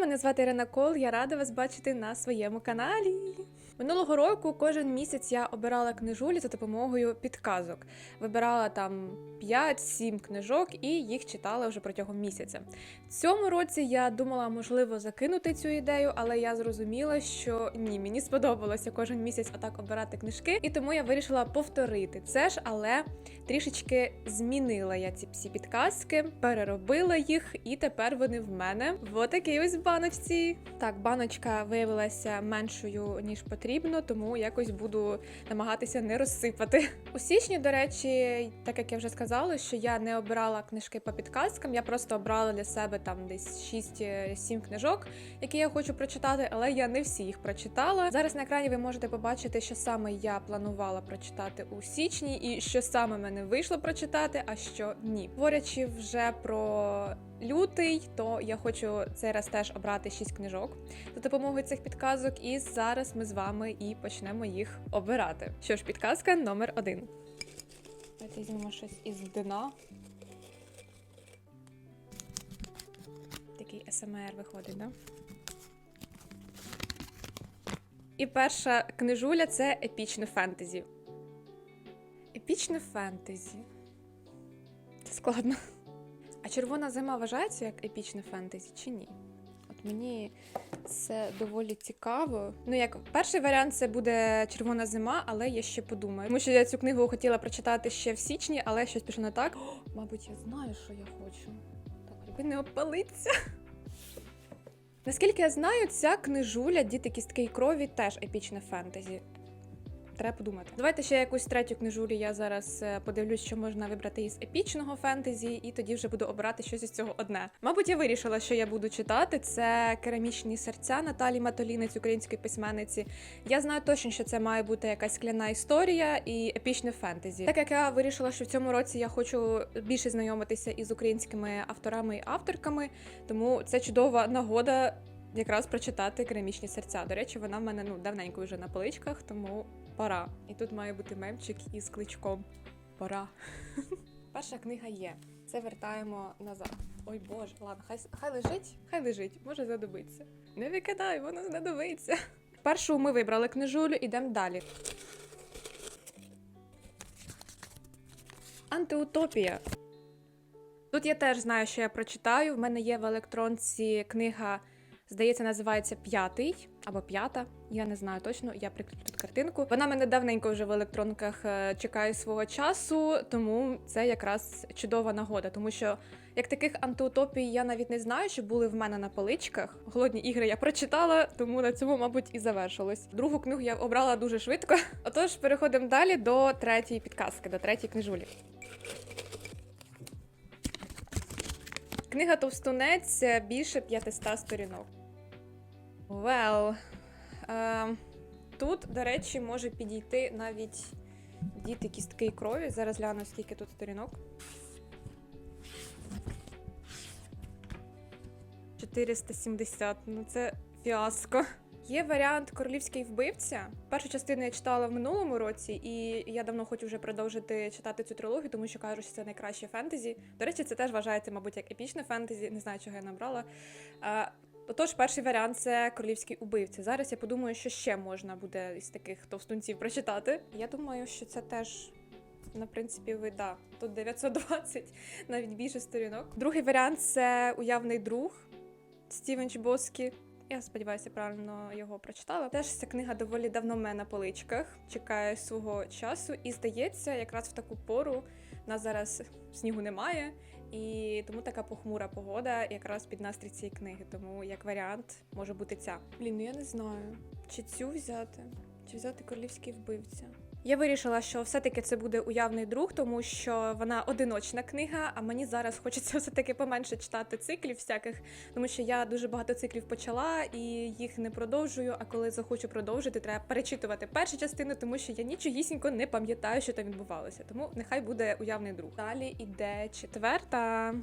Мене звати Ірина Кол. Я рада вас бачити на своєму каналі. Минулого року кожен місяць я обирала книжулі за допомогою підказок. Вибирала там 5-7 книжок і їх читала вже протягом місяця. Цьому році я думала, можливо, закинути цю ідею, але я зрозуміла, що ні, мені сподобалося кожен місяць отак обирати книжки, і тому я вирішила повторити це ж, але трішечки змінила я ці всі підказки, переробила їх, і тепер вони в мене в такій ось баночці. Так, баночка виявилася меншою ніж потрібно, тому якось буду намагатися не розсипати. У січні, до речі, так як я вже сказала, що я не обирала книжки по підказкам, я просто обрала для себе там десь 6-7 книжок, які я хочу прочитати, але я не всі їх прочитала. Зараз на екрані ви можете побачити, що саме я планувала прочитати у січні, і що саме мене вийшло прочитати, а що ні. Говорячи вже про лютий, то я хочу цей раз теж обрати 6 книжок за допомогою цих підказок, і зараз ми з вами і почнемо їх обирати. Що ж, підказка номер один. Давайте візьмемо щось із дна. Такий СМР виходить, да? І перша книжуля це епічне фентезі. Епічне фентезі. Це складно. А червона зима вважається як епічне фентезі чи ні? От мені це доволі цікаво. Ну, як перший варіант це буде червона зима, але я ще подумаю. Тому що я цю книгу хотіла прочитати ще в січні, але щось пішло не так. О, мабуть, я знаю, що я хочу. Так, аби не опалиться. Наскільки я знаю, ця книжуля Діти кістки і крові теж епічне фентезі. Треба подумати. Давайте ще якусь третю книжулю. Я зараз е, подивлюсь, що можна вибрати із епічного фентезі, і тоді вже буду обирати щось із цього одне. Мабуть, я вирішила, що я буду читати. Це керамічні серця Наталі Матолінець, української письменниці. Я знаю точно, що це має бути якась скляна історія і епічне фентезі. Так як я вирішила, що в цьому році я хочу більше знайомитися із українськими авторами і авторками, тому це чудова нагода. Якраз прочитати керамічні серця. До речі, вона в мене ну давненько вже на поличках, тому пора. І тут має бути мемчик із кличком. Пора. Перша книга є. Це вертаємо назад. Ой боже, ладно, хай хай лежить, хай лежить, може знадобиться. Не викидай, воно знадобиться. Першу ми вибрали книжулю, ідемо далі. Антиутопія. Тут я теж знаю, що я прочитаю. В мене є в електронці книга, здається, називається П'ятий або п'ята. Я не знаю точно. Я прикріплю тут картинку. Вона мене давненько вже в електронках е, чекає свого часу, тому це якраз чудова нагода, тому що як таких антиутопій я навіть не знаю, що були в мене на поличках. Голодні ігри я прочитала, тому на цьому, мабуть, і завершилось. Другу книгу я обрала дуже швидко. Отож, переходимо далі до третьої підказки, до третьої книжулі. Книга Товстунець більше 500 сторінок. Well, е, тут, до речі, може підійти навіть діти кістки і крові. Зараз гляну, скільки тут сторінок. 470. Ну це фіаско. Є варіант королівський вбивця. Першу частину я читала в минулому році, і я давно хочу вже продовжити читати цю трилогію, тому що кажуть, що це найкраще фентезі. До речі, це теж вважається, мабуть, як епічне фентезі. Не знаю, чого я набрала. Отож, перший варіант це королівський убивця. Зараз я подумаю, що ще можна буде із таких товстунців прочитати. Я думаю, що це теж. На принципі, ви да. Тут 920, навіть більше сторінок. Другий варіант це уявний друг Стівен Чбоскі. Я сподіваюся, правильно його прочитала. Теж ця книга доволі давно в мене на поличках, чекає свого часу, і здається, якраз в таку пору нас зараз снігу немає, і тому така похмура погода якраз під настрій цієї книги. Тому як варіант може бути ця. Блін, ну я не знаю, чи цю взяти, чи взяти королівський вбивця. Я вирішила, що все-таки це буде уявний друг, тому що вона одиночна книга, а мені зараз хочеться все-таки поменше читати циклів всяких, тому що я дуже багато циклів почала і їх не продовжую. А коли захочу продовжити, треба перечитувати першу частину, тому що я нічогісінько не пам'ятаю, що там відбувалося. Тому нехай буде уявний друг. Далі іде четверта.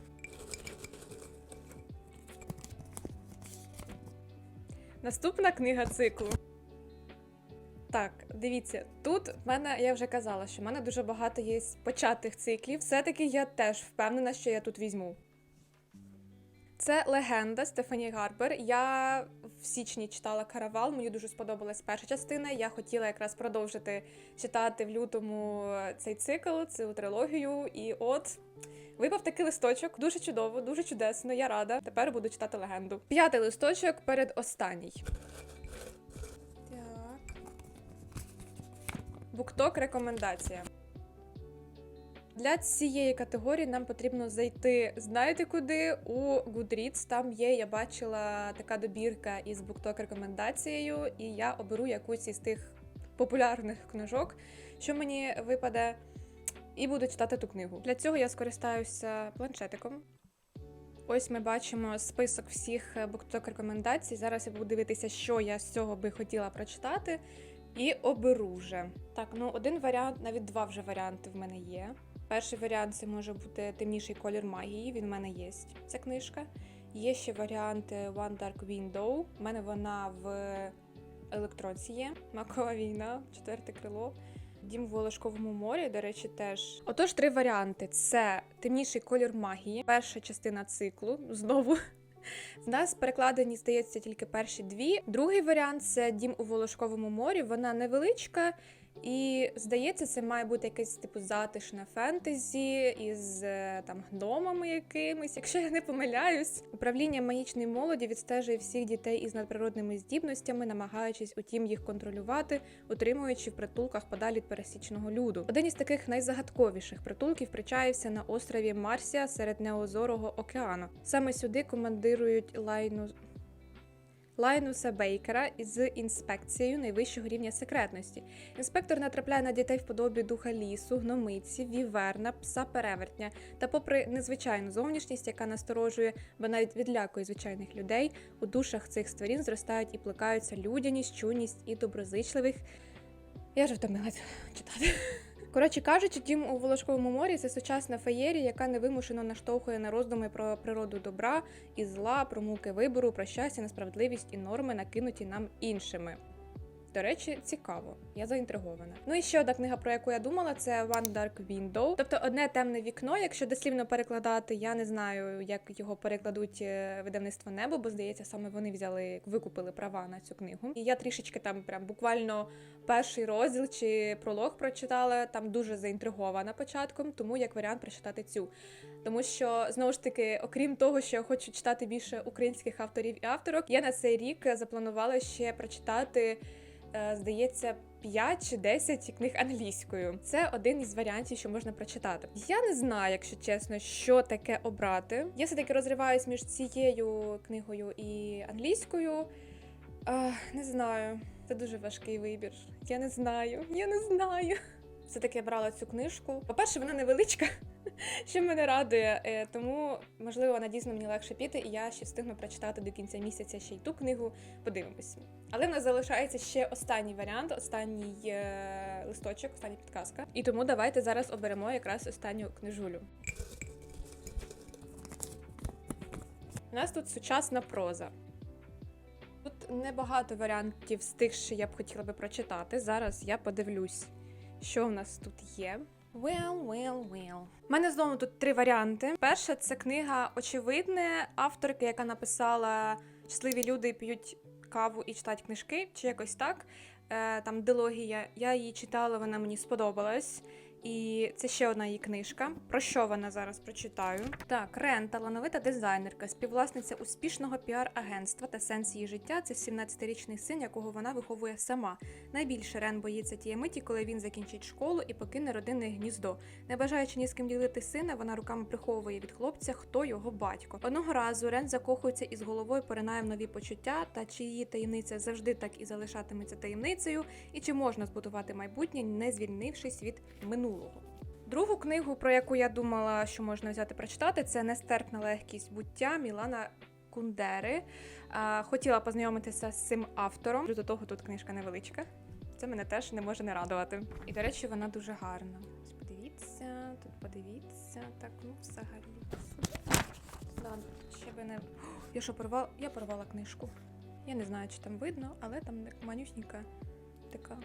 Наступна книга циклу. Так, дивіться, тут в мене я вже казала, що в мене дуже багато є початих циклів. Все-таки я теж впевнена, що я тут візьму. Це легенда Стефані Гарбер. Я в січні читала Каравал. Мені дуже сподобалась перша частина. Я хотіла якраз продовжити читати в лютому цей цикл, цю трилогію. І от випав такий листочок. Дуже чудово, дуже чудесно. Я рада. Тепер буду читати легенду. П'ятий листочок перед останній. Букток рекомендація. Для цієї категорії нам потрібно зайти, знаєте куди? У Goodreads. Там є, я бачила така добірка із букток рекомендацією, і я оберу якусь із тих популярних книжок, що мені випаде, і буду читати ту книгу. Для цього я скористаюся планшетиком. Ось ми бачимо список всіх букток рекомендацій. Зараз я буду дивитися, що я з цього би хотіла прочитати, і оберу. Так, ну один варіант, навіть два вже варіанти в мене є. Перший варіант це може бути темніший колір магії. Він в мене є. Ця книжка. Є ще варіант е, One Dark Window. У мене вона в електронці є. Макова війна, четверте крило. Дім в Волошковому морі, до речі, теж. Отож, три варіанти: це темніший колір магії, перша частина циклу. Знову в нас перекладені, здається, тільки перші дві. Другий варіант це дім у Волошковому морі. Вона невеличка. І здається, це має бути якесь типу затишне фентезі із е, там гномами якимись, якщо я не помиляюсь. Управління магічної молоді відстежує всіх дітей із надприродними здібностями, намагаючись утім їх контролювати, утримуючи в притулках подалі від пересічного люду. Один із таких найзагадковіших притулків причаївся на острові Марсія серед Неозорого океану. Саме сюди командирують лайну. Лайнуса Бейкера з інспекцією найвищого рівня секретності. Інспектор натрапляє на дітей в подобі духа лісу, гномиці, віверна, пса перевертня. Та, попри незвичайну зовнішність, яка насторожує, бо навіть відлякує звичайних людей, у душах цих створін зростають і плекаються людяність, чуйність і доброзичливих. Я вже втомилась читати. Коротше кажучи, дім у Волошковому морі це сучасна феєрія, яка невимушено наштовхує на роздуми про природу добра і зла, про муки вибору, про щастя, несправедливість і норми, накинуті нам іншими. До речі, цікаво, я заінтригована. Ну і ще одна книга, про яку я думала, це One Dark Window. Тобто одне темне вікно, якщо дослівно перекладати, я не знаю, як його перекладуть е, видавництво небо, бо здається, саме вони взяли, викупили права на цю книгу. І я трішечки там прям буквально перший розділ чи пролог прочитала. Там дуже заінтригована початком, тому як варіант прочитати цю. Тому що знову ж таки, окрім того, що я хочу читати більше українських авторів і авторок, я на цей рік запланувала ще прочитати. Е, Здається, 5 чи 10 книг англійською. Це один із варіантів, що можна прочитати. Я не знаю, якщо чесно, що таке обрати. Я все таки розриваюсь між цією книгою і англійською. А, не знаю, це дуже важкий вибір. Я не знаю, я не знаю. Все-таки я брала цю книжку. По-перше, вона невеличка, що мене радує. е, Тому, можливо, вона дійсно мені легше піти, і я ще встигну прочитати до кінця місяця ще й ту книгу. Подивимось. Але в нас залишається ще останній варіант, останній е, листочок, остання підказка. І тому давайте зараз оберемо якраз останню книжулю. У нас тут сучасна проза. Тут небагато варіантів з тих, що я б хотіла би прочитати. Зараз я подивлюсь, що в нас тут є. Well, well, well. У мене знову тут три варіанти. Перша це книга Очевидне авторки, яка написала Щасливі люди п'ють каву і читати книжки, чи якось так. Е, там дилогія. Я її читала, вона мені сподобалась. І це ще одна її книжка. Про що вона зараз прочитаю? Так, Рен, талановита дизайнерка, співвласниця успішного піар-агентства та сенс її життя це 17-річний син, якого вона виховує сама. Найбільше Рен боїться тієї миті, коли він закінчить школу і покине родинне гніздо. Не бажаючи ні з ким ділити сина, вона руками приховує від хлопця, хто його батько. Одного разу Рен закохується і з головою поринає в нові почуття, та чи її таємниця завжди так і залишатиметься таємницею, і чи можна збудувати майбутнє, не звільнившись від минулого. Другу книгу, про яку я думала, що можна взяти прочитати, це Нестерпна легкість буття Мілана Кундери. Хотіла познайомитися з цим автором. До того тут книжка невеличка. Це мене теж не може не радувати. І, до речі, вона дуже гарна. Подивіться, тут подивіться. Так, ну взагалі. Ще би не. Я що порвала? Я порвала книжку. Я не знаю, чи там видно, але там манюсінька така.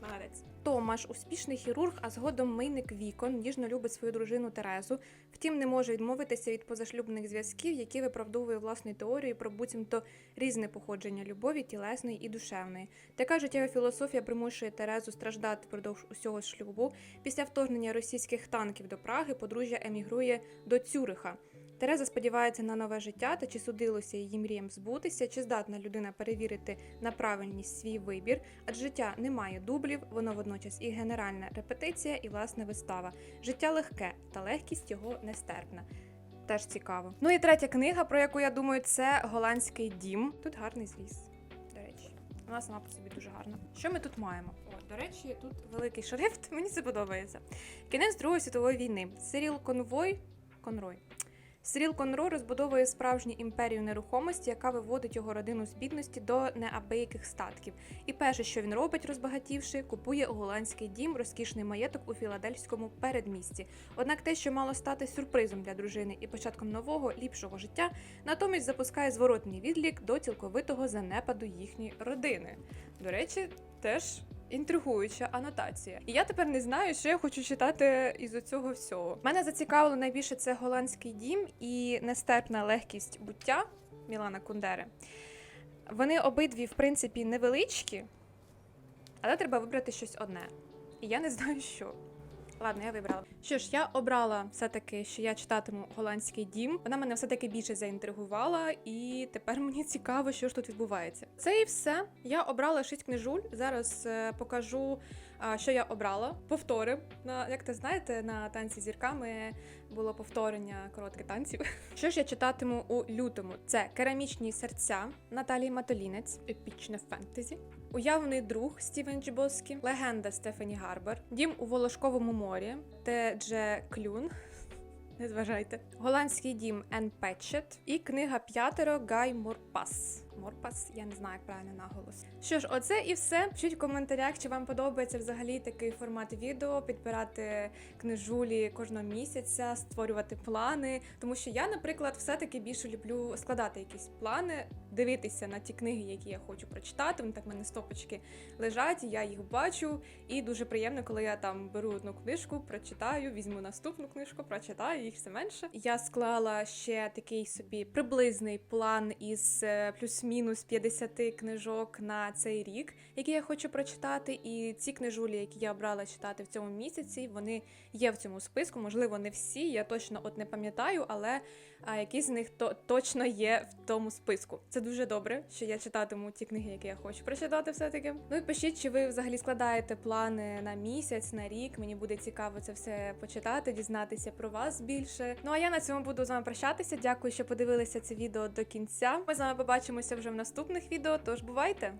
Молодець. Томаш, успішний хірург, а згодом мийник вікон, ніжно любить свою дружину Терезу. Втім, не може відмовитися від позашлюбних зв'язків, які виправдовує власною теорією про буцімто різне походження любові, тілесної і душевної. Така життєва філософія примушує Терезу страждати впродовж усього шлюбу. Після вторгнення російських танків до Праги подружжя емігрує до Цюриха. Тереза сподівається на нове життя та чи судилося її мріям збутися, чи здатна людина перевірити на правильність свій вибір, адже життя не має дублів, воно водночас і генеральна репетиція, і власне вистава. Життя легке, та легкість його нестерпна. Теж цікаво. Ну і третя книга, про яку я думаю, це Голландський дім. Тут гарний зліз, до речі. Вона сама по собі дуже гарна. Що ми тут маємо? О, до речі, тут великий шрифт, мені це подобається. Кінець Другої світової війни. Сиріл Конвой. Конрой. Сиріл Конро розбудовує справжню імперію нерухомості, яка виводить його родину з бідності до неабияких статків. І перше, що він робить, розбагатівши, купує голландський дім, розкішний маєток у філадельському передмісті. Однак те, що мало стати сюрпризом для дружини і початком нового, ліпшого життя, натомість запускає зворотний відлік до цілковитого занепаду їхньої родини. До речі, теж. Інтригуюча анотація. І я тепер не знаю, що я хочу читати із цього всього. Мене зацікавило найбільше це голландський дім і нестерпна легкість буття Мілана Кундери. Вони обидві, в принципі, невеличкі, але треба вибрати щось одне. І я не знаю, що. Ладно, я вибрала. Що ж, я обрала все-таки, що я читатиму голландський дім. Вона мене все-таки більше заінтригувала, і тепер мені цікаво, що ж тут відбувається. Це і все. Я обрала шість книжуль. Зараз е, покажу, а, що я обрала. Повтори. На як ти знаєте, на танці зірками було повторення коротких танців. Що ж я читатиму у лютому? Це керамічні серця Наталії Матолінець, епічне фентезі. Уявний друг Стівен Джібоскі, легенда Стефані Гарбер, Дім у Волошковому морі, Тедже Дже Клюн. Не зважайте. Голландський дім Ен Петчет і книга п'ятеро Гай Морпас. Морпас, я не знаю, як правильно наголос. Що ж, оце і все. Пишіть в коментарях, чи вам подобається взагалі такий формат відео, підбирати книжулі кожного місяця, створювати плани. Тому що я, наприклад, все-таки більше люблю складати якісь плани, дивитися на ті книги, які я хочу прочитати. Вони так в мене стопочки лежать, я їх бачу. І дуже приємно, коли я там беру одну книжку, прочитаю, візьму наступну книжку, прочитаю їх все менше. Я склала ще такий собі приблизний план із е, плюс-мінус 50 книжок на цей рік, які я хочу прочитати. І ці книжулі, які я обрала читати в цьому місяці, вони є в цьому списку. Можливо, не всі. Я точно от не пам'ятаю, але якісь з них то точно є в тому списку. Це дуже добре, що я читатиму ті книги, які я хочу прочитати, все таки. Ну і пишіть, чи ви взагалі складаєте плани на місяць, на рік. Мені буде цікаво це все почитати, дізнатися про вас більше. Ну а я на цьому буду з вами прощатися. Дякую, що подивилися це відео до кінця. Ми з вами побачимося вже в наступних відео. Тож бувайте!